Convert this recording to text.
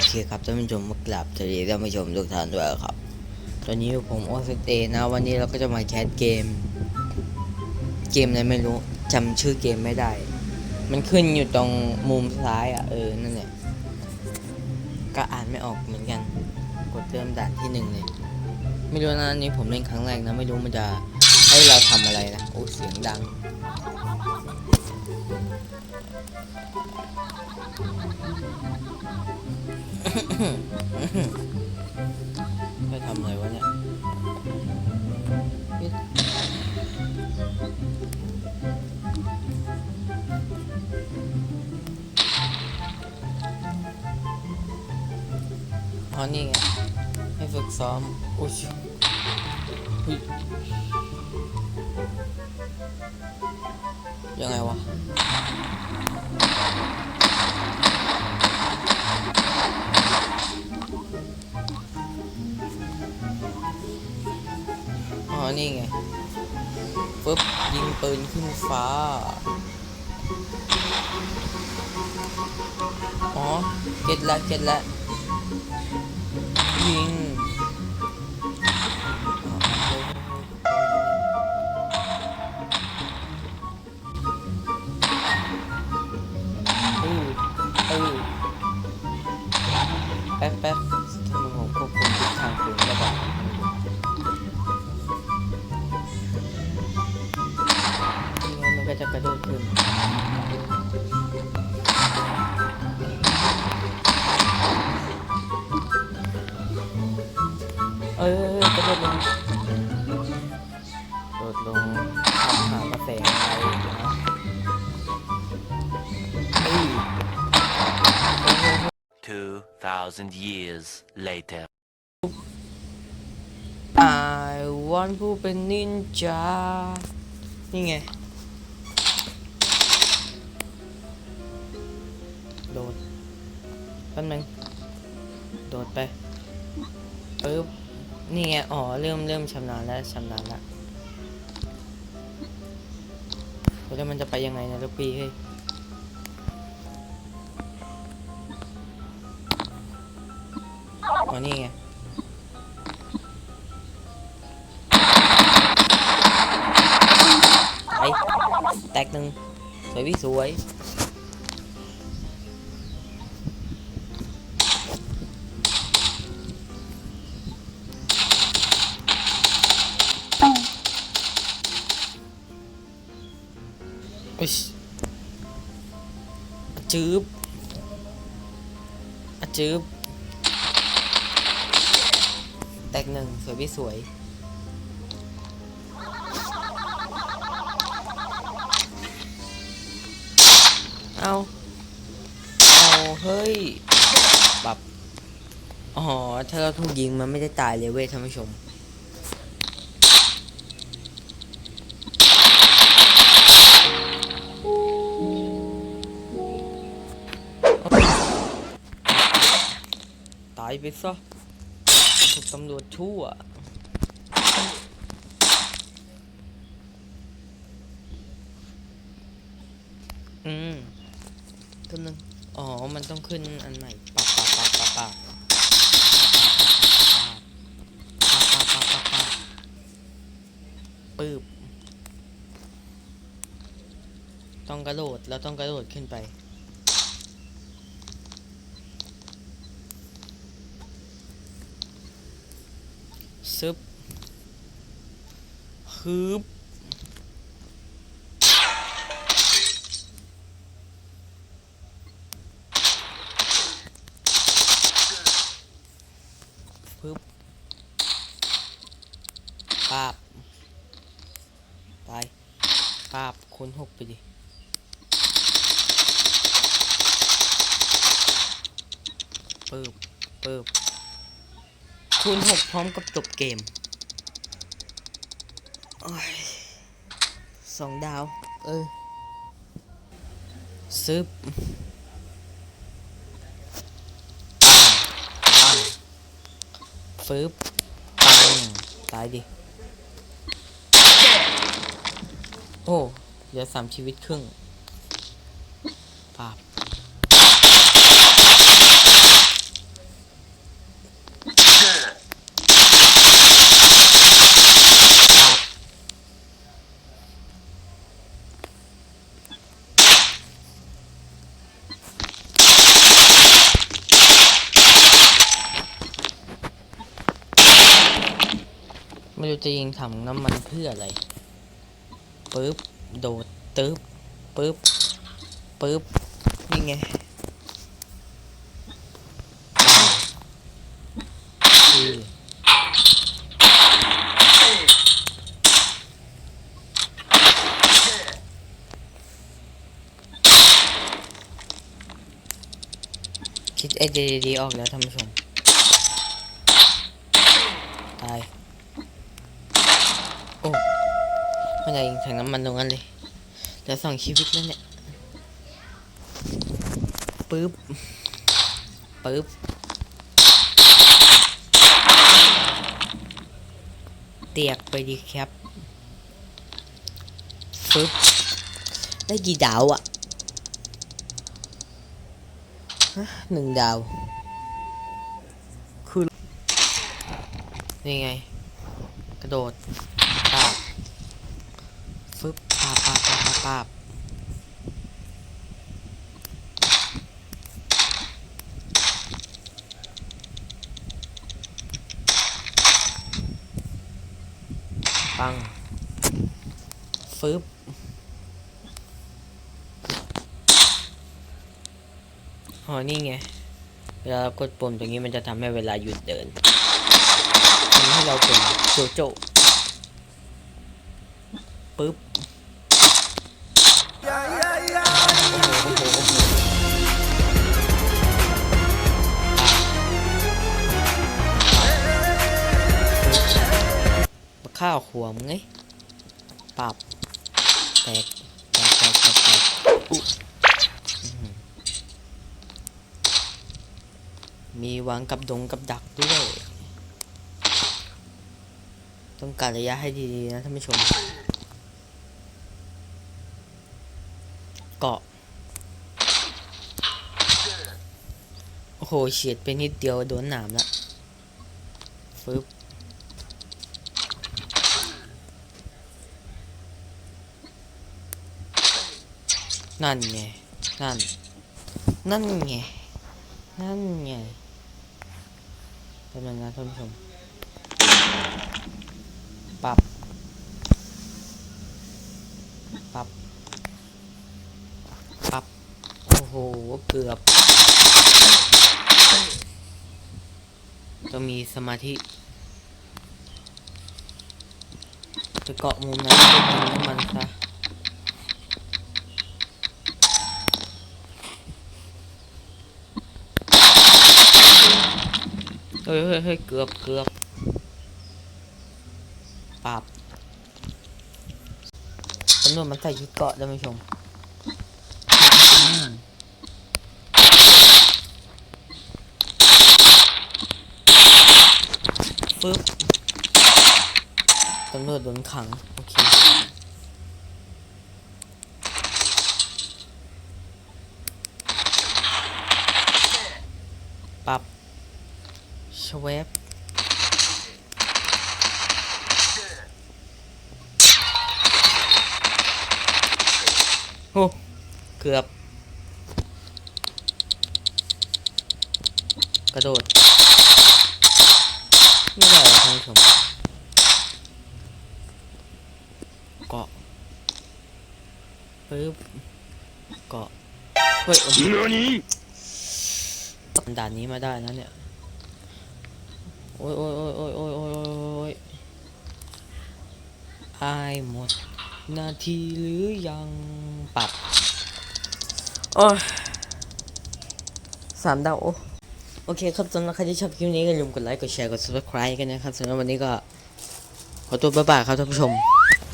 อเคครับท่านผู้ชมมากราบสวัสดีท่านผู้ชมทุกท่านด้วยครับ ตอนนี้ผมโอสเตนะ วันนี้เราก็จะมาแคสเกม เกมอะไรไม่รู้จำชื่อเกมไม่ได้ มันขึ้นอยู่ตรงมุมซ้ายอะเออนั่นแหละก็อ่านไม่ออกเหมือนกัน กดเริ่มด่านที่หนึ่งเลย ไม่รู้นะอันนี้ผมเล่นครั้งแรกนะ ไม่รู้มันจะให้เราทำอะไรนะโอ้เสียงดัง ไปทำอะไรวะเนี่ยอ๋อนี่ไง ให้ฝึกซ้อม อุ้ยอุ๊ยยังไงวะ นี่ไงปึ๊บยิงปืนขึ้นฟ้า อ๋อ เก็ตละ เก็ตละ ยิงอ๋อเฮ้ยเฮ้ยเฮ้ยแป๊บแป๊บทำไมผมควบคุมทิศทางปืนไม่ได้ ก็จะกระโดดขึ้น เอ้ยกระโดดลงกระโดดลงทำหากระแสอะไรนะเอ้ย2,000 years later. I want ผู้เป็นนินจา นี่ไง แป๊บนึงโดดไปปึ๊บนี่ไงอ๋อเริ่มเริ่มชำนาญแล้วชำนาญแล้วแล้วมันจะไปยังไงนะลูกพี่เฮ้ยอ๋อนี่ไงไปแตกหนึ่งสวยพี่สวย จืบอะจืบแตกหนึ่งสวยพี่สวย เอาเอาเฮ้ยแบบอ๋อ ถ้าเราถูกยิงมันไม่ได้ตายเลยเว้ยท่านผู้ชมายไปซะถูกตำรวจชั่วอืมก็นึงอ๋อ มันต้องขึ้นอันใหม่ปับปับปับปับปับปับปับปับปับปับปับปึ๊บต้องกระโดด แล้วต้องกระโดดขึ้นไป ซึบฮึบปึ๊บปาบไปปาบคูณหกไปดิปึ๊บปึ๊บ คูณหกพร้อมกับจบเกมโอ้ยสองดาว เออ ซึบปังฟืบปังตายดิ โอ้เหลือสามชีวิตครึ่งปาบ ไม่ รู้จะยิงถังน้ำมันเพื่ออะไรปึ๊บโดดตึ๊บปึ๊บปึ๊บนี่ไงคิดไอเดียดีๆออกแล้วท่านผู้ชมตาย โอ้ไม่ได้ยิงถังน้ำมันตรงนั้นเลยเหลือสองชีวิตแล้วเนี่ยปึ๊บปึ๊บเตียกไปดีครับปึ๊บได้กี่ดาวอะหนึ่งดาว คือนี่ไง กระโดด ปาบปาบปาบปาบปาบปังฟึบอ๋อนี่ไง เวลากดปุ่มตรงนี้มันจะทำให้เวลาหยุดเดินทำให้เราเป็นโจโจปึ๊บ มาข้าวขวมไงปรับแตกแตกแตกแตกแตกมีวางกับดงกับดักด้วย ต้องการระยะให้ดีๆนะท่านผู้ชม เกาะ โอ้โหเฉียดไปนิดเดียวโดนหนามละฟึบ นั่นไง นั่น นั่นไง นั่นไงเป็นยังไงท่านผู้ชม ปรับ ปรับ ปรับ โอ้โห เกือบต้องมีสมาธิ จะเกาะมุมนั้นจะยิงน้มันซะ ฮ้ยเฮ้ยเฮ้ยเกือบเกือบปรับตำรวจมันใส่ชุดเกาะท่านผู้ชมอืมปึ๊บตำรวจโดนขัง โอเค ปรับ ชเวฟโอ้เกือบ กระโดด ไม่ได้หรอกท่านผู้ชมเกาะปึ๊บเกาะเฮ้ยโอ้โหด่านนี้มาได้นะเนี่ย โอ้ยโอ้ยโอ้ยโอ้ยโอ้ยโอ้ยโอ้ยอหมด นาทีหรือยังปัดโอ้ยสามดาวโอเคครับสำหรับใครที่ชอบคลิปนี้ก็อย่าลืมกดไลค์กดแชร์กด subscribe กันนะครับสำหรับวันนี้ก็ขอตัวบ๊ายบายครับท่านผู้ชม